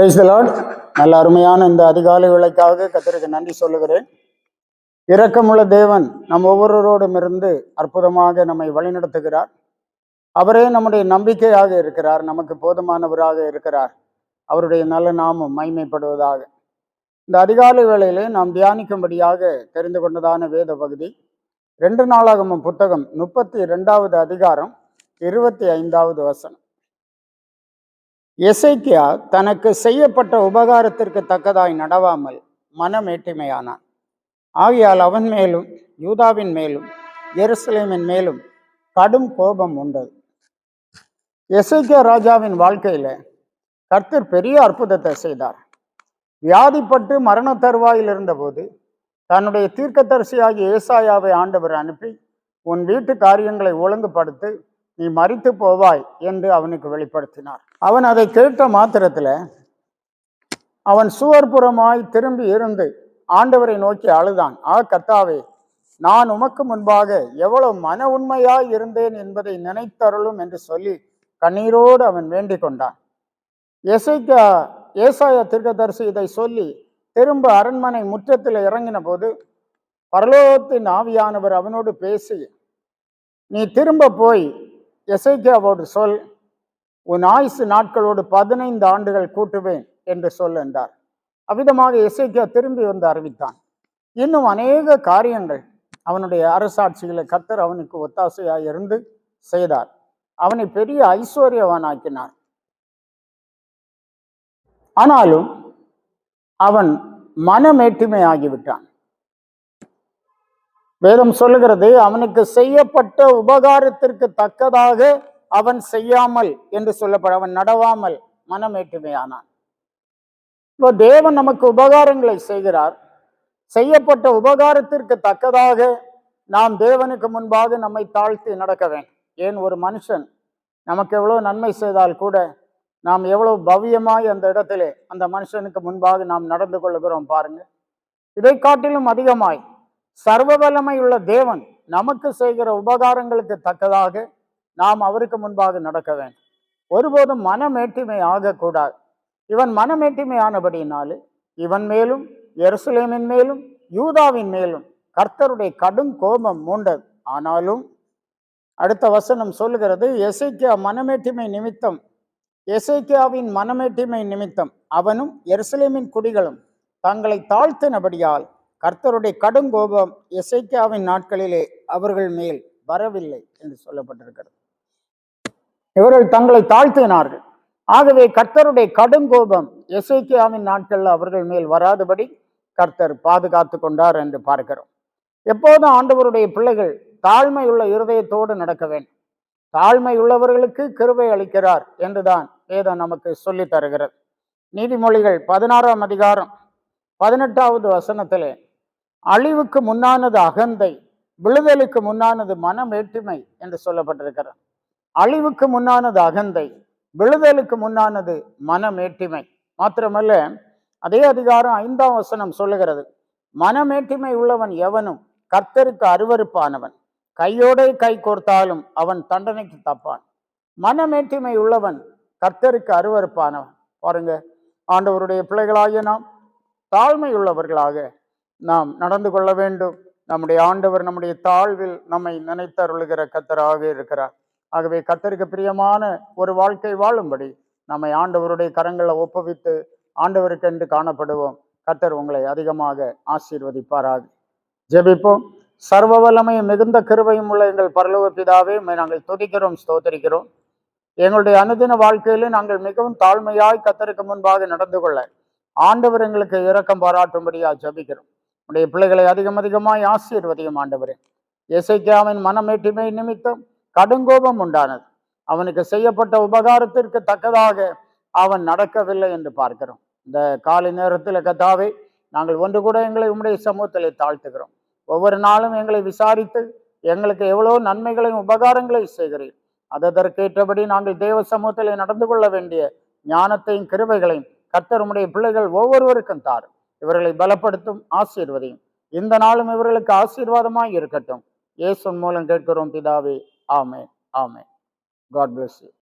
Price Lord நல்ல அருமையான இந்த அதிகாலை விலைக்காக கத்தருக்கு நன்றி சொல்லுகிறேன். இரக்கமுள்ள தேவன் நம் ஒவ்வொருவரோடும் இருந்து அற்புதமாக நம்மை வழிநடத்துகிறார். அவரே நம்முடைய நம்பிக்கையாக இருக்கிறார் நமக்கு போதுமானவராக இருக்கிறார். அவருடைய நல்ல நாமம் மைமைப்படுவதாக இந்த அதிகாலை வேளையிலே நாம் தியானிக்கும்படியாக தெரிந்து கொண்டதான வேத பகுதி. ரெண்டு நாளாகமும் புத்தகம் முப்பத்தி ரெண்டாவது அதிகாரம் இருபத்தி ஐந்தாவது வசனம். எசைக்கியா தனக்கு செய்யப்பட்ட உபகாரத்திற்கு தக்கதாய் நடவாமல் மனமேட்டிமையானான் ஆகையால் அவன் மேலும் யூதாவின் மேலும் எருசலேமின் மேலும் கடும் கோபம் உண்டது. எசைக்கியா ராஜாவின் வாழ்க்கையில கர்த்தர் பெரிய அற்புதத்தை செய்தார். வியாதிப்பட்டு மரண தருவாயில் இருந்தபோது தன்னுடைய தீர்க்கதரிசியாகிய ஏசாயாவை ஆண்டவர் அனுப்பி உன் வீட்டு காரியங்களை ஒழுங்குபடுத்து நீ மறித்து போவாய் என்று அவனுக்கு வெளிப்படுத்தினார். அவன் அதை கேட்ட மாத்திரத்தில் அவன் சுவர்புறமாய் திரும்பி இருந்து ஆண்டவரை நோக்கி அழுதான். ஆ கர்த்தாவே நான் உமக்கு முன்பாக எவ்வளவு மன உண்மையாய் இருந்தேன் என்பதை நினைத்தருளும் என்று சொல்லி கண்ணீரோடு அவன் வேண்டிக் கொண்டான். எசைக்கா ஏசாய திருக்கதரிசி இதை சொல்லி திரும்ப அரண்மனை முற்றத்தில் இறங்கின போது பரலோகத்தின் ஆவியானவர் அவனோடு பேசி நீ திரும்ப போய் எசைக்கியாவோடு சொல் உன் ஆயுசு நாட்களோடு பதினைந்து ஆண்டுகள் கூட்டுவேன் என்று சொல் என்றார். அவ்விதமாக எசைக்கியா திரும்பி வந்து அறிவித்தான். இன்னும் அநேக காரியங்கள் அவனுடைய அரசாட்சிகளை கத்தர் அவனுக்கு ஒத்தாசையாக இருந்து செய்தார். அவனை பெரிய ஐஸ்வர்யவானாக்கினார். ஆனாலும் அவன் மனமேட்டுமை ஆகிவிட்டான் வேதம் சொல்லுகிறது அவனுக்கு செய்யப்பட்ட உபகாரத்திற்கு தக்கதாக அவன் செய்யாமல் என்று சொல்லப்பட அவன் நடவாமல் மனமேட்டுமையானான் இப்போ தேவன் நமக்கு உபகாரங்களை செய்கிறார். செய்யப்பட்ட உபகாரத்திற்கு தக்கதாக நாம் தேவனுக்கு முன்பாக நம்மை தாழ்த்தி நடக்க வேண்டும். ஏன்? ஒரு மனுஷன் நமக்கு எவ்வளவு நன்மை செய்தால் கூட நாம் எவ்வளவு பவ்யமாய் அந்த இடத்திலே அந்த மனுஷனுக்கு முன்பாக நாம் நடந்து கொள்கிறோம் பாருங்க. இதை காட்டிலும் அதிகமாய் சர்வ வல்லமையுள்ள தேவன் நமக்கு செய்கிற உபகாரங்களுக்கு தக்கதாக நாம் அவருக்கு முன்பாக நடக்க வேண்டும். ஒருபோதும் மனமேட்டிமை ஆகக்கூடாது. இவன் மனமேட்டிமை ஆனபடினாலே இவன் மேலும் எருசலேமின் மேலும் யூதாவின் மேலும் கர்த்தருடைய கடும் கோபம் மூண்டது. ஆனாலும் அடுத்த வசனம் சொல்லுகிறது எசைக்கியா மனமேட்டிமை நிமித்தம் எசைக்கியாவின் மனமேட்டிமை நிமித்தம் அவனும் எருசலேமின் குடிகளும் தங்களை தாழ்த்தினபடியால் கர்த்தருடைய கடும் கோபம் எசைக்கியாவின் நாட்களிலே அவர்கள் மேல் வரவில்லை என்று சொல்லப்பட்டிருக்கிறது. இவர்கள் தங்களை தாழ்த்தினார்கள். ஆகவே கர்த்தருடைய கடும் கோபம் எசைக்கியாவின் நாட்களில் அவர்கள் மேல் வராதபடி கர்த்தர் பாதுகாத்து கொண்டார் என்று பார்க்கிறோம். எப்போதும் ஆண்டவருடைய பிள்ளைகள் தாழ்மை உள்ள இருதயத்தோடு நடக்க வேண்டும். தாழ்மை உள்ளவர்களுக்கு கிருவை அளிக்கிறார் என்றுதான் வேதம் நமக்கு சொல்லி தருகிறது. நீதிமொழிகள் பதினாறாம் அதிகாரம் பதினெட்டாவது வசனத்திலே அழிவுக்கு முன்னானது அகந்தை விழுதலுக்கு முன்னானது மனமேட்டுமை என்று சொல்லப்பட்டிருக்கிறது. அழிவுக்கு முன்னானது அகந்தை விழுதலுக்கு முன்னானது மனமேட்டிமை. மாத்திரமல்ல அதே அதிகாரம் ஐந்தாம் வசனம் சொல்லுகிறது மனமேட்டிமை உள்ளவன் எவனும் கர்த்தருக்கு அருவருப்பானவன். கையோடே கை கோர்த்தாலும் அவன் தண்டனைக்கு தப்பான். மனமேட்டிமை உள்ளவன் கர்த்தருக்கு அருவருப்பானவன். பாருங்க ஆண்டவருடைய பிள்ளைகளாகிய நாம் தாழ்மை உள்ளவர்களாக நாம் நடந்து கொள்ள வேண்டும். நம்முடைய ஆண்டவர் நம்முடைய தாழ்வில் நம்மை நினைத்தருளுகிற கத்தராக இருக்கிறார். ஆகவே கத்தருக்கு பிரியமான ஒரு வாழ்க்கை வாழும்படி நம்மை ஆண்டவருடைய கரங்களை ஒப்புவித்து ஆண்டவருக்கு என்று காணப்படுவோம். கத்தர் உங்களை அதிகமாக ஆசீர்வதிப்பாராக. ஜெபிப்போம். சர்வ வல்லமையும் மிகுந்த கிருவையும் உள்ள எங்கள் பரலோக பிதாவே நாங்கள் துதிக்கிறோம் ஸ்தோத்தரிக்கிறோம். எங்களுடைய அனுதின வாழ்க்கையிலே நாங்கள் மிகவும் தாழ்மையாய் கத்தருக்கு முன்பாக நடந்து கொள்ள ஆண்டவர் எங்களுக்கு இரக்கம் பாராட்டும்படியா ஜபிக்கிறோம். உடைய பிள்ளைகளை அதிகம் அதிகமாய் ஆசீர்வதியும் ஆண்டவரே. இசைக்காவின் மனமேட்டுமை நிமித்தம் கடுங்கோபம் உண்டானது. அவனுக்கு செய்யப்பட்ட உபகாரத்திற்கு தக்கதாக அவன் நடக்கவில்லை என்று பார்க்கிறோம். இந்த காலை நேரத்தில் கதாவை நாங்கள் ஒன்று கூட எங்களை உம்முடைய சமூகத்தில் தாழ்த்துகிறோம். ஒவ்வொரு நாளும் எங்களை விசாரித்து எங்களுக்கு எவ்வளோ நன்மைகளையும் உபகாரங்களையும் செய்கிறீர். அதற்கேற்றபடி நாங்கள் தேவ சமூகத்தில் நடந்து கொள்ள வேண்டிய ஞானத்தையும் கிருபைகளையும் கர்த்தர் பிள்ளைகள் ஒவ்வொருவருக்கும் தாரும். இவர்களை பலப்படுத்தும் ஆசீர்வதியும். இந்த நாளும் இவர்களுக்கு ஆசீர்வாதமாய் இருக்கட்டும். இயேசுவின் மூலம் கேட்கிறோம் பிதாவே. ஆமே ஆமே காட் பிளஸ் யூ